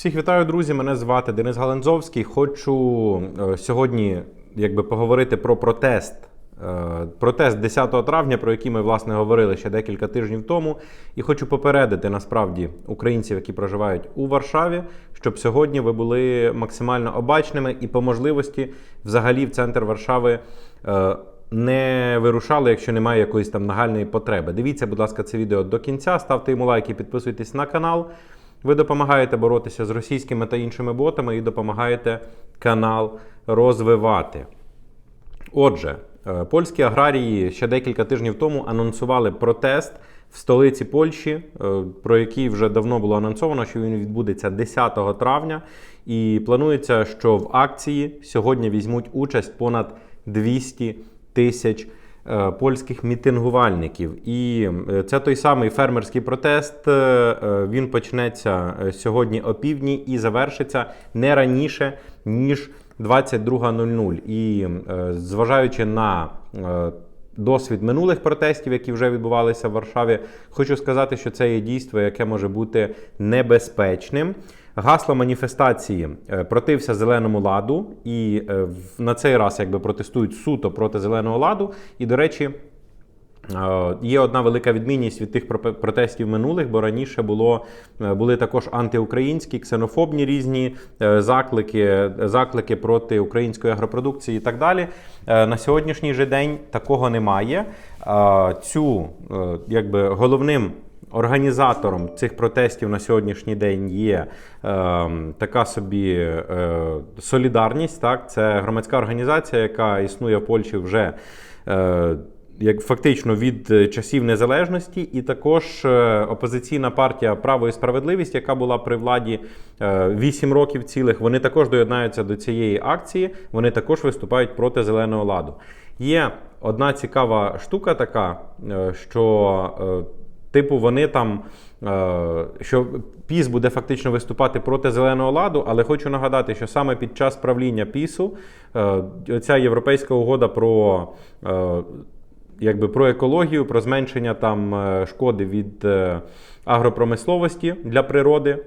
Всіх вітаю, друзі. Мене звати Денис Галанзовський. Хочу е, сьогодні якби, поговорити про протест. Е, Протест 10 травня, про який ми власне говорили ще декілька тижнів тому. І хочу попередити насправді українців, які проживають у Варшаві, щоб сьогодні ви були максимально обачними і по можливості взагалі в центр Варшави. е, Не вирушали, якщо немає якоїсь там нагальної потреби. Дивіться, будь ласка, це відео до кінця. Ставте йому лайки, підписуйтесь на канал. Ви допомагаєте боротися з російськими та іншими ботами і допомагаєте канал розвивати. Отже, е, польські аграрії ще декілька тижнів тому анонсували протест в столиці Польщі, е, про який вже давно було анонсовано, що він відбудеться 10 травня. І планується, що в акції сьогодні візьмуть участь понад 200 тисяч польських мітингувальників. І е, це той самий фермерський протест. е, е, Він почнеться е, сьогодні опівдні і завершиться не раніше ніж 22.00. І е, зважаючи на е, досвід минулих протестів, які вже відбувалися в Варшаві, хочу сказати, що це є дійство, яке може бути небезпечним. Гасло маніфестації е, протився зеленому ладу, і е, на цей раз якби протестують суто проти зеленого ладу. І, до речі, Е, Є одна велика відмінність від тих протестів минулих, бо раніше було, були також антиукраїнські, ксенофобні різні заклики, заклики проти української агропродукції і так далі. На сьогоднішній же день такого немає. Цю якби головним. Організатором цих протестів на сьогоднішній день є е, така собі е, солідарність. Так, це громадська організація, яка існує в Польщі вже е, як фактично від часів незалежності, і також е, опозиційна партія Право і справедливість, яка була при владі е, 8 років цілих, вони також доєднаються до цієї акції. Вони також виступають проти зеленого ладу. Є одна цікава штука, така, е, що е, Типу, вони там, е, що ПІС буде фактично виступати проти зеленого ладу, але хочу нагадати, що саме під час правління ПІСу е, ця європейська угода про, е, якби, про екологію, про зменшення там шкоди від агропромисловості для природи.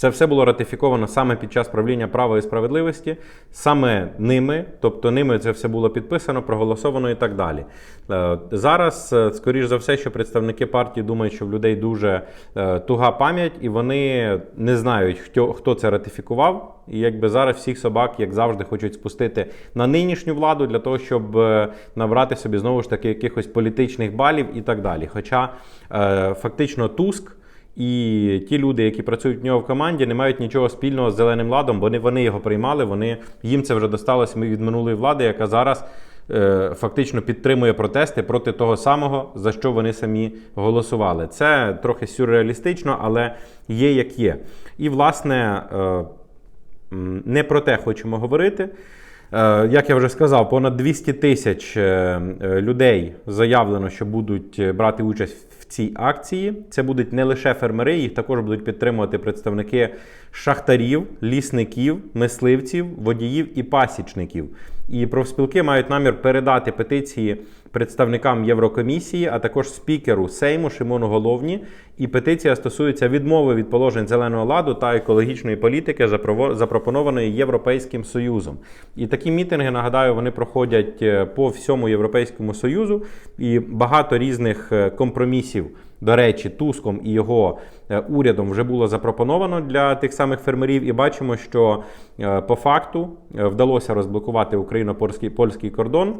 Це все було ратифіковано саме під час правління права і справедливості, саме ними, тобто ними це все було підписано, проголосовано і так далі. Е, Зараз, е, скоріш за все, що представники партії думають, що в людей дуже е, туга пам'ять, і вони не знають, хто, хто це ратифікував. І якби зараз всіх собак, як завжди, хочуть спустити на нинішню владу для того, щоб набрати собі знову ж таки якихось політичних балів і так далі. Хоча фактично Туск. І ті люди, які працюють в нього в команді, не мають нічого спільного з зеленим ладом, бо вони, вони його приймали. Вони їм це вже досталося від минулої влади, яка зараз е, фактично підтримує протести проти того самого, за що вони самі голосували. Це трохи сюрреалістично, але є як є. І власне. Е, Не про те хочемо говорити. Е, Як я вже сказав, понад 200 тисяч е, людей заявлено, що будуть е, брати участь цій акції. Це будуть не лише фермери, їх також будуть підтримувати представники шахтарів, лісників, мисливців, водіїв і пасічників. І профспілки мають намір передати петиції представникам Єврокомісії, а також спікеру Сейму Шимону Головні. І петиція стосується відмови від положень зеленого ладу та екологічної політики, запропонованої Європейським Союзом. І такі мітинги, нагадаю, вони проходять е, по всьому Європейському Союзу, і багато різних е, компромісів. До речі, Туском і його е, урядом вже було запропоновано для тих самих фермерів, і бачимо, що по факту вдалося розблокувати україно-польський польський кордон.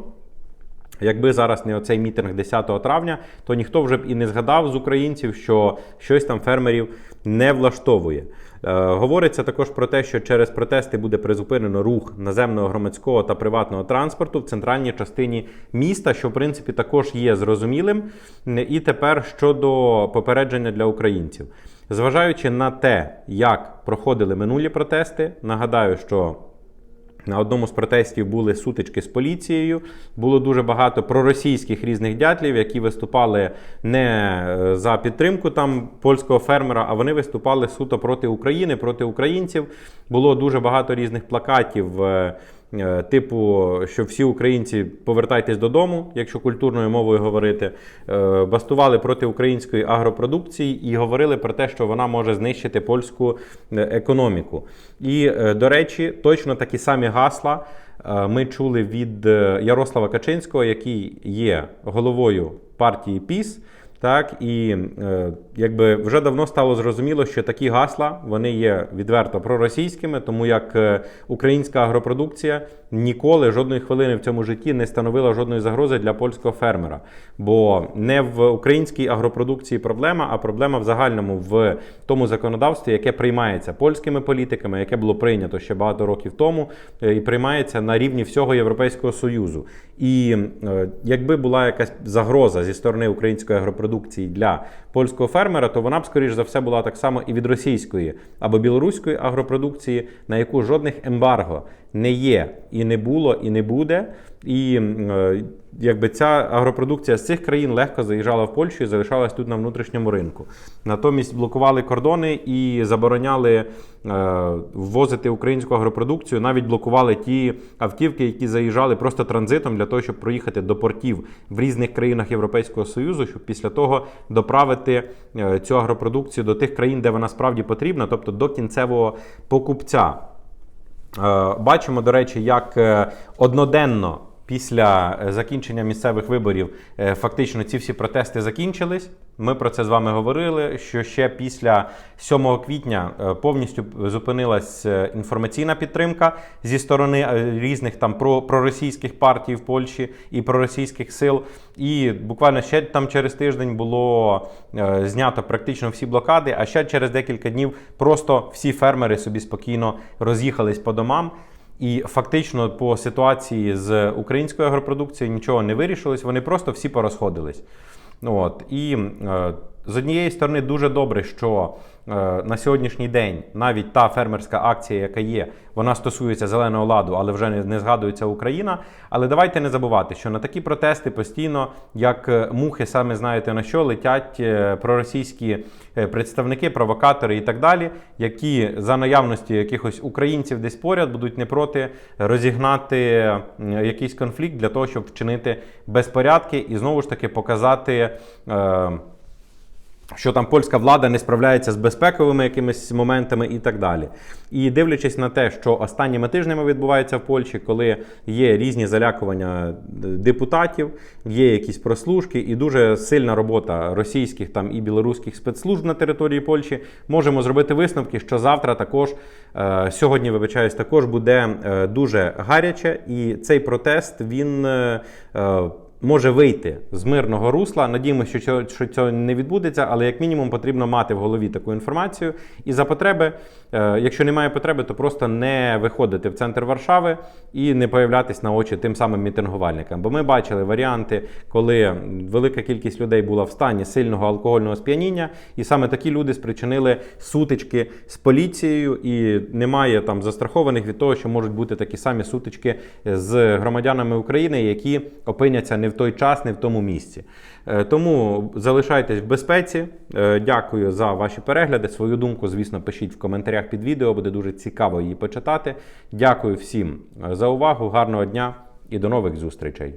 Якби зараз не оцей мітинг 10 травня, то ніхто вже б і не згадав з українців, що щось там фермерів не влаштовує. Е, говориться також про те, що через протести буде призупинено рух наземного громадського та приватного транспорту в центральній частині міста, що в принципі також є зрозумілим. І тепер щодо попередження для українців, зважаючи на те, як проходили минулі протести, нагадаю, що на одному з протестів були сутички з поліцією. Було дуже багато проросійських різних дятлів, які виступали не е, за підтримку там польського фермера, а вони виступали суто проти України, проти українців. Було дуже багато різних плакатів. Е, типу, що всі українці повертайтесь додому, якщо культурною мовою говорити, е, бастували проти української агропродукції і говорили про те, що вона може знищити польську е, економіку. І, до речі, точно такі самі гасла ми чули від Ярослава Качинського, який є головою партії ПІС. Так і е, якби вже давно стало зрозуміло, що такі гасла вони є відверто проросійськими, тому як е, українська агропродукція ніколи жодної хвилини в цьому житті не становила жодної загрози для польського фермера. Бо не в українській агропродукції проблема, а проблема в загальному в тому законодавстві, яке приймається польськими політиками, яке було прийнято ще багато років тому, е, і приймається на рівні всього Європейського союзу. І якби була якась загроза зі сторони української агропродукції для польського фермера, то вона б, скоріш за все, була так само і від російської або білоруської агропродукції, на яку жодних ембарго не є і не було, і не буде. І е, якби ця агропродукція з цих країн легко заїжджала в Польщу і залишалась тут на внутрішньому ринку. Натомість блокували кордони і забороняли е, ввозити українську агропродукцію, навіть блокували ті автівки, які заїжджали просто транзитом для того, щоб проїхати до портів в різних країнах Європейського Союзу, щоб після того доправити е, цю агропродукцію до тих країн, де вона справді потрібна, тобто до кінцевого покупця. Е, Бачимо, до речі, як е, одноденно після е, закінчення місцевих виборів е, фактично ці всі протести закінчились. Ми про це з вами говорили. Що ще після 7 квітня е, повністю зупинилась інформаційна підтримка зі сторони різних там проросійських партій в Польщі і проросійських сил. І буквально ще там через тиждень було знято практично всі блокади. А ще через декілька днів просто всі фермери собі спокійно роз'їхались по домам. І фактично по ситуації з українською агропродукцією нічого не вирішилось, вони просто всі порозходились. От. І е, з однієї сторони дуже добре, що е, на сьогоднішній день навіть та фермерська акція, яка є, вона стосується зеленого ладу, але вже не, згадується Україна. Але давайте не забувати, що на такі протести постійно, як е, мухи, саме знаєте на що, летять е, проросійські представники, провокатори і так далі, які за наявності якихось українців десь поряд будуть не проти розігнати якийсь конфлікт для того, щоб вчинити безпорядки і знову ж таки показати. Е, що там польська влада не справляється з безпековими якимись моментами і так далі. І дивлячись на те, що останніми тижнями відбувається в Польщі, коли є різні залякування депутатів, є якісь прослушки, і дуже сильна робота російських там і білоруських спецслужб на території Польщі, можемо зробити висновки, що завтра також е, сьогодні, вибачаюсь, також буде е, дуже гаряче, і цей протест він. Може вийти з мирного русла. Надіємося, що що цього не відбудеться, але як мінімум потрібно мати в голові таку інформацію. І за потреби, е, якщо немає потреби, то просто не виходити в центр Варшави і не появлятись на очі тим самим мітингувальникам. Бо ми бачили варіанти, коли велика кількість людей була в стані сильного алкогольного сп'яніння, і саме такі люди спричинили сутички з поліцією, і немає там застрахованих від того, що можуть бути такі самі сутички з громадянами України, які опиняться не в той час, не в тому місці. Е, Тому залишайтесь в безпеці. Е, Дякую за ваші перегляди. Свою думку, звісно, пишіть в коментарях під відео, буде дуже цікаво її почитати. Дякую всім е, за увагу, гарного дня і до нових зустрічей.